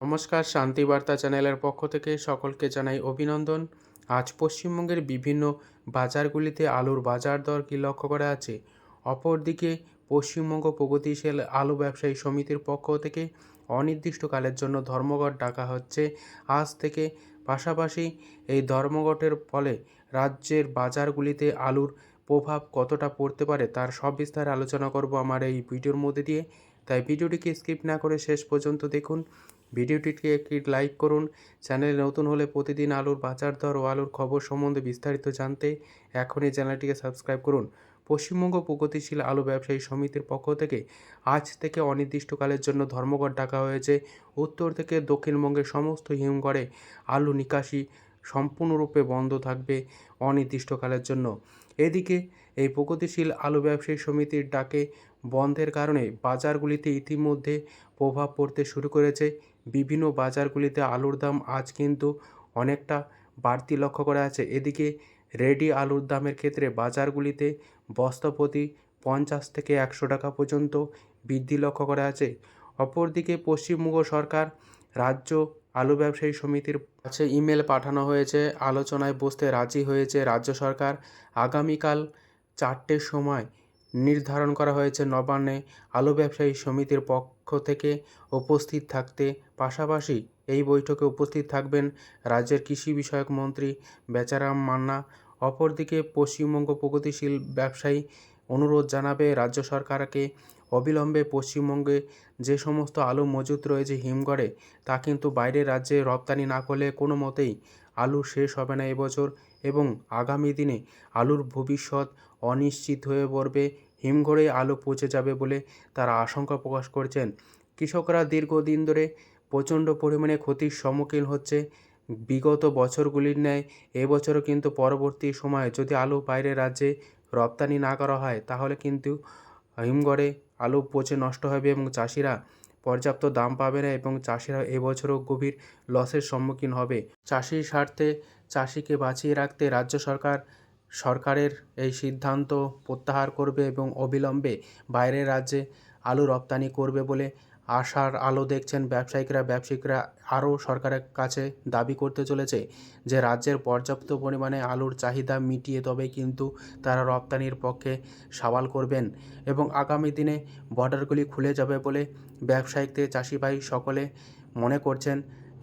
নমস্কার শান্তিবার্তা চ্যানেলের পক্ষ থেকে সকলকে জানাই অভিনন্দন। আজ পশ্চিমবঙ্গের বিভিন্ন বাজারগুলিতে আলুর বাজার দর কী লক্ষ্য করা আছে? অপরদিকে, পশ্চিমবঙ্গ প্রগতিশীল আলু ব্যবসায়ী সমিতির পক্ষ থেকে অনির্দিষ্টকালের জন্য ধর্মঘট ডাকা হচ্ছে। আজ থেকে পাশাপাশি এই ধর্মঘটের ফলে রাজ্যের বাজারগুলিতে আলুর প্রভাব কতটা পড়তে পারে তার সব বিস্তারে আলোচনা করব আমার এই ভিডিওর মধ্যে দিয়ে। তাই ভিডিওটিকে স্কিপ না করে শেষ পর্যন্ত দেখুন। ভিডিওটিকে একটি লাইক করুন। চ্যানেলে নতুন হলে প্রতিদিন আলুর বাজার দর ও আলুর খবর সম্বন্ধে বিস্তারিত জানতে এখনই চ্যানেলটিকে সাবস্ক্রাইব করুন। পশ্চিমবঙ্গ প্রগতিশীল আলু ব্যবসায়ী সমিতির পক্ষ থেকে আজ থেকে অনির্দিষ্টকালের জন্য ধর্মঘট ডাকা হয়েছে। উত্তর থেকে দক্ষিণবঙ্গের সমস্ত হিমঘরে আলু নিকাশি সম্পূর্ণরূপে বন্ধ থাকবে অনির্দিষ্টকালের জন্য। এদিকে এই প্রগতিশীল আলু ব্যবসায়ী সমিতির ডাকে বন্ধের কারণে বাজারগুলিতে ইতিমধ্যে প্রভাব পড়তে শুরু করেছে। বিভিন্ন বাজারগুলিতে আলুর দাম আজ কিন্তু অনেকটা বাড়তি লক্ষ্য করা আছে এদিকে রেডি আলুর দামের ক্ষেত্রে বাজারগুলিতে বস্তাপ্রতি পঞ্চাশ থেকে একশো টাকা পর্যন্ত বৃদ্ধি লক্ষ্য করা আছে অপরদিকে পশ্চিমবঙ্গ সরকার, রাজ্য আলু ব্যবসায়ী সমিতির কাছে ইমেল পাঠানো হয়েছে। আলোচনায় বসতে রাজি হয়েছে রাজ্য সরকার। আগামীকাল চারটের সময় নির্ধারণ করা হয়েছে নবান্নে আলু ব্যবসায়ী সমিতির পক্ষ থেকে উপস্থিত থাকতে। পাশাপাশি এই বৈঠকে উপস্থিত থাকবেন রাজ্যের কৃষি বিষয়ক মন্ত্রী বেচারাম মান্না। অপরদিকে পশ্চিমবঙ্গ প্রগতিশীল ব্যবসায়ী অনুরোধ জানাবে রাজ্য সরকারকে। অবিলম্বে পশ্চিমবঙ্গে যে সমস্ত আলু মজুত রয়েছে হিমঘরে, তা কিন্তু বাইরের রাজ্যে রপ্তানি না করলে কোনো মতেই আলু শেষ হবে না এবছর এবং আগামী দিনে আলুর ভবিষ্যৎ অনিশ্চিত হয়ে পড়বে হিমঘরে আলু পচে যাবে বলে তারা আশঙ্কা প্রকাশ করছেন। কৃষকরা দীর্ঘদিন ধরে প্রচণ্ড পরিমাণে ক্ষতির সম্মুখীন হচ্ছে। বিগত বছরগুলির ন্যায় এবছরও কিন্তু পরবর্তী সময়ে যদি আলু বাইরের রাজ্যে রপ্তানি না করা হয়, তাহলে কিন্তু হিমঘরে আলু পচে নষ্ট হবে এবং চাষিরা পর্যাপ্ত দাম পাবে না এবং চাষিরা এবছরও গভীর লসের সম্মুখীন হবে। চাষির স্বার্থে চাষিকে বাঁচিয়ে রাখতে রাজ্য সরকার সরকারের এই সিদ্ধান্ত প্রত্যাহার করবে এবং অবিলম্বে বাইরের রাজ্যে আলু রপ্তানি করবে বলে আশার আলো দেখছেন ব্যবসায়িকরা। ব্যবসায়িকরা আরও সরকারের কাছে দাবি করতে চলেছে যে, রাজ্যের পর্যাপ্ত পরিমাণে আলুর চাহিদা মিটিয়ে তবে কিন্তু তারা রপ্তানির পক্ষে সওয়াল করবেন এবং আগামী দিনে বর্ডারগুলি খুলে যাবে বলে ব্যবসায়িকদের চাষিভাই সকলে মনে করছেন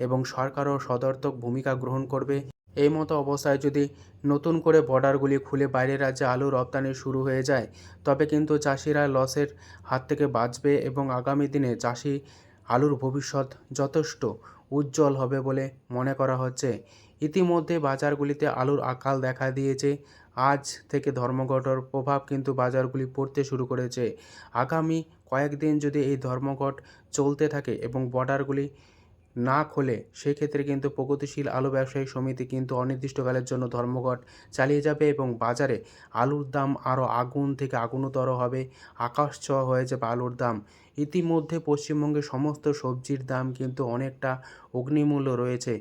এবং সরকারও সদর্থক ভূমিকা গ্রহণ করবে। এই মতো অবস্থায় যদি নতুন করে বর্ডারগুলি খুলে বাইরের রাজ্যে আলু রপ্তানি শুরু হয়ে যায়, তবে কিন্তু চাষিরা লসের হাত থেকে বাঁচবে এবং আগামী দিনে চাষি আলুর ভবিষ্যৎ যথেষ্ট উজ্জ্বল হবে বলে মনে করা হচ্ছে। ইতিমধ্যে বাজারগুলিতে আলুর আকাল দেখা দিয়েছে। আজ থেকে ধর্মঘটের প্রভাব কিন্তু বাজারগুলি পড়তে শুরু করেছে। আগামী কয়েকদিন যদি এই ধর্মঘট চলতে থাকে এবং বর্ডারগুলি না খোলে, সেক্ষেত্রে কিন্তু প্রগতিশীল আলু ব্যবসায়ী সমিতি কিন্তু অনির্দিষ্টকালের জন্য ধর্মঘট চালিয়ে যাবে এবং বাজারে আলুর দাম আরও আগুন থেকে আগুনতর হবে আকাশ ছোঁয়া হয়ে যাবে আলুর দাম। ইতিমধ্যে পশ্চিমবঙ্গে সমস্ত সবজির দাম কিন্তু অনেকটা অগ্নিমূল্য রয়েছে।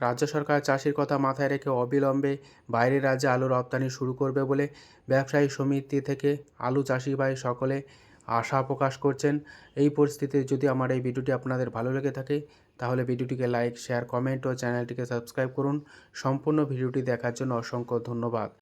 রাজ্য সরকার চাষির কথা মাথায় রেখে অবিলম্বে বাইরের রাজ্যে আলু রপ্তানি শুরু করবে বলে ব্যবসায়ী সমিতি থেকে আলু চাষি ভাই সকলে আশা প্রকাশ করছেন। এই পরিস্থিতিতে যদি আমার এই ভিডিওটি আপনাদের ভালো লেগে থাকে, তাহলে ভিডিওটিকে লাইক, শেয়ার, কমেন্ট ও চ্যানেলটিকে সাবস্ক্রাইব করুন। সম্পূর্ণ ভিডিওটি দেখার জন্য অসংখ্য ধন্যবাদ।